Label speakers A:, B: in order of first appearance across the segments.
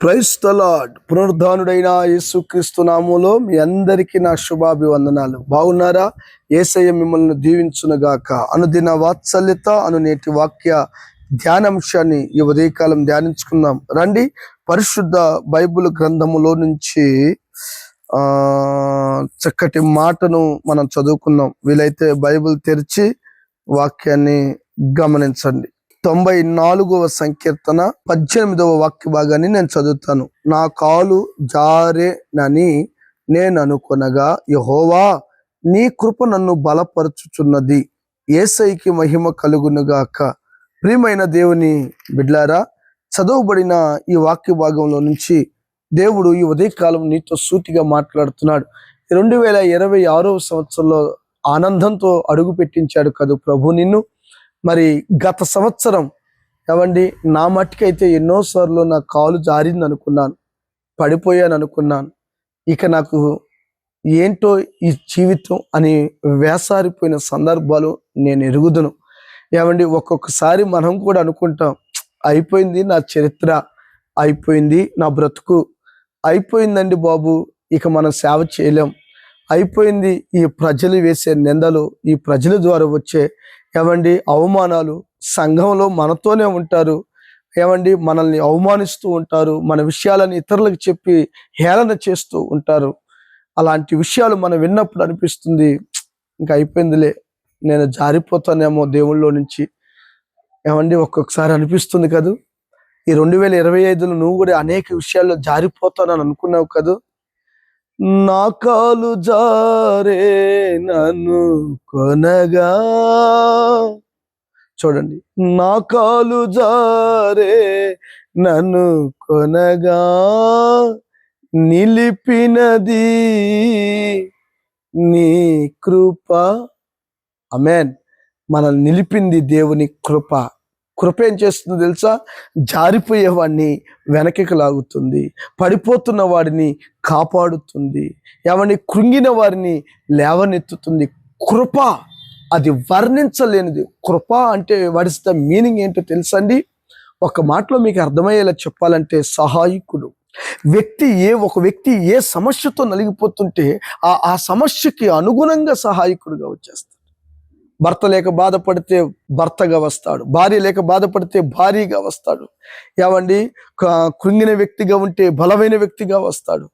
A: క్రైస్తలాడ్ పునరుద్ధానుడైన యేసుక్రీస్తు నామంలో మీ అందరికీ నా శుభాభివందనాలు. బాగున్నారా? ఏసయ్య మిమ్మల్ని దీవించునుగాక. అనుదిన వాత్సల్యత అను నేటి వాక్య ధ్యానాంశాన్ని ఈ ఉదయకాలం ధ్యానించుకుందాం. రండి పరిశుద్ధ బైబిల్ గ్రంథములో నుంచి ఆ చక్కటి మాటను మనం చదువుకుందాం. వీలైతే బైబిల్ తెరిచి వాక్యాన్ని గమనించండి. తొంభై నాలుగవ సంకీర్తన పద్దెనిమిదవ వాక్య భాగాన్ని నేను చదువుతాను. నా కాలు జారేనని నేను అనుకొనగా యహోవా నీ కృప నన్ను బలపరచుచున్నది. ఏసైకి మహిమ కలుగునుగాక ప్రియమైన దేవుని బిడ్లారా చదవబడిన ఈ వాక్య భాగంలో నుంచి దేవుడు ఈ ఉదయకాలం నీతో సూటిగా మాట్లాడుతున్నాడు. రెండు వేల ఇరవై ఆరవ సంవత్సరంలో ఆనందంతో అడుగు పెట్టించాడు కదూ ప్రభు నిన్ను. మరి గత సంవత్సరం ఏమండి నా మట్టుకైతే ఎన్నోసార్లు నా కాలు జారింది అనుకున్నాను పడిపోయాను అనుకున్నాను. ఇక నాకు ఏంటో ఈ జీవితం అని వేసారిపోయిన సందర్భాలు నేను ఎరుగుదును. ఏమండి ఒక్కొక్కసారి మనం కూడా అనుకుంటాం అయిపోయింది నా చరిత్ర అయిపోయింది నా బ్రతుకు అయిపోయిందండి బాబు ఇక మనం సేవ చేయలేం. అయిపోయింది ఈ ప్రజలు వేసే నిందలు ఈ ప్రజల ద్వారా వచ్చే ఏమండి? అవమానాలు సంఘంలో మనతోనే ఉంటారు. ఏమండి? మనల్ని అవమానిస్తూ ఉంటారు. మన విషయాలను ఇతరులకు చెప్పి హేళన చేస్తూ ఉంటారు. అలాంటి విషయాలు మనం విన్నప్పుడు అనిపిస్తుంది ఇంకా అయిపోయిందిలే నేను జారిపోతానేమో దేవుళ్ళలో నుంచి. ఏమండి? ఒక్కొక్కసారి అనిపిస్తుంది కదూ? ఈ రెండు వేల ఇరవై ఐదులో నువ్వు కూడా అనేక విషయాల్లో జారిపోతానని అనుకున్నావు కదూ? నా కాలు జారే నన్ను కొనగా. చూడండి నా కాలు జారే నన్ను కొనగా. నిలిపినది నీ కృప. అమెన్ మనల్ని నిలిపింది దేవుని కృప. కృప ఏం చేస్తుందో తెలుసా? జారిపోయేవాడిని వెనకకి లాగుతుంది. పడిపోతున్న వాడిని కాపాడుతుంది. ఏమని కృంగిన వారిని లేవనెత్తుతుంది. కృప అది వర్ణించలేనిది. కృప అంటే వాట్ ద మీనింగ్ ఏంటో తెలుసండి ఒక మాటలో మీకు అర్థమయ్యేలా చెప్పాలంటే సహాయకుడు. వ్యక్తి ఏ ఒక వ్యక్తి ఏ సమస్యతో నలిగిపోతుంటే ఆ ఆ సమస్యకి అనుగుణంగా సహాయకుడుగా వచ్చేస్తాడు. భర్త లేక బాధపడితే భర్తగా వస్తాడు. భార్య లేక బాధపడితే భారీగా వస్తాడు. ఏమండి? కృంగిన వ్యక్తిగా ఉంటే బలమైన వ్యక్తిగా వస్తాడు.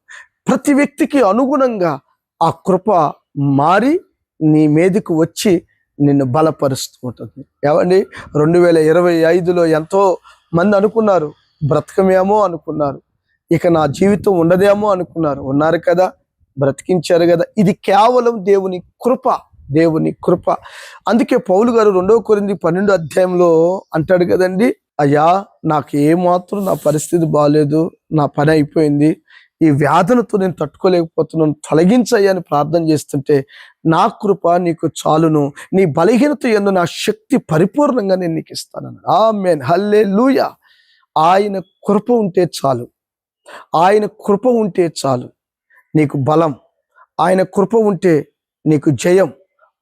A: ప్రతి వ్యక్తికి అనుగుణంగా ఆ కృప మారి నీ మీదకు వచ్చి నిన్ను బలపరుస్తూ ఉంటుంది. ఏమండి? రెండు వేల ఇరవై ఐదులో ఎంతో మంది అనుకున్నారు. బ్రతకమేమో అనుకున్నారు. ఇక నా జీవితం ఉండదేమో అనుకున్నారు. ఉన్నారు కదా? బ్రతికించారు కదా? ఇది కేవలం దేవుని కృప. దేవుని కృప. అందుకే పౌలు గారు రెండవ కొరింది పన్నెండు అధ్యాయంలో అంటాడు కదండి అయ్యా నాకు ఏమాత్రం నా పరిస్థితి బాగాలేదు నా పని అయిపోయింది. ఈ వ్యాధులతో నేను తట్టుకోలేకపోతున్నాను. తొలగించయ్యని ప్రార్థన చేస్తుంటే నా కృప నీకు చాలును. నీ బలహీనత ఎందు నా శక్తి పరిపూర్ణంగా నేను నీకు ఇస్తానన్నాడు. ఆ మేన్ హల్లే ఆయన కృప ఉంటే చాలు. ఆయన కృప ఉంటే చాలు. నీకు బలం. ఆయన కృప ఉంటే నీకు జయం.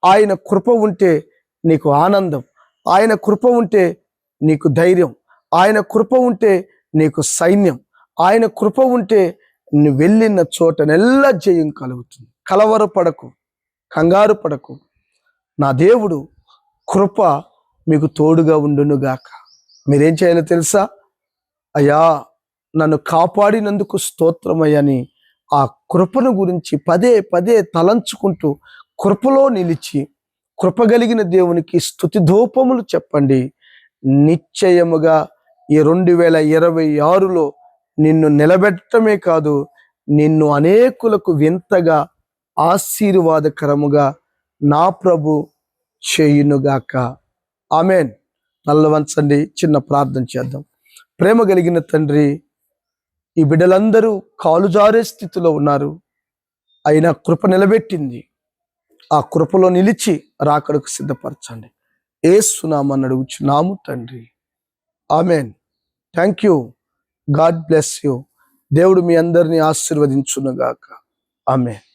A: ఆయన కృప ఉంటే నీకు ఆనందం. ఆయన కృప ఉంటే నీకు ధైర్యం. ఆయన కృప ఉంటే నీకు సైన్యం. ఆయన కృప ఉంటే నువ్వు వెళ్ళిన చోటనెల్లా జయం కలుగుతుంది. కలవరపడకు కంగారు పడకు. నా దేవుడు కృప మీకు తోడుగా ఉండునుగాక. మీరేం చేయాలో తెలుసా? అయ్యా నన్ను కాపాడినందుకు స్తోత్రమయ్యని ఆ కృపను గురించి పదే పదే తలంచుకుంటూ కృపలో నిలిచి కృప కలిగిన దేవునికి స్థుతి ధూపములు చెప్పండి. నిశ్చయముగా ఈ రెండు వేల ఇరవై ఆరులో నిన్ను నిలబెట్టమే కాదు నిన్ను అనేకులకు వింతగా ఆశీర్వాదకరముగా నా ప్రభు చేయునుగాక. ఆమెన్. నల్లవంచండి చిన్న ప్రార్థన చేద్దాం. ప్రేమ కలిగిన తండ్రి ఈ బిడ్డలందరూ కాలు జారే స్థితిలో ఉన్నారు. అయినా కృప నిలబెట్టింది. ఆ కృపలో నిలిచి రాకడకు సిద్ధపరచండి. ఏ సునామని అడుగుచున్నాము తండ్రి. Amen. Thank you. God bless you. దేవుడు మీ అందరినీ ఆశీర్వదించునుగాక. ఆమెన్.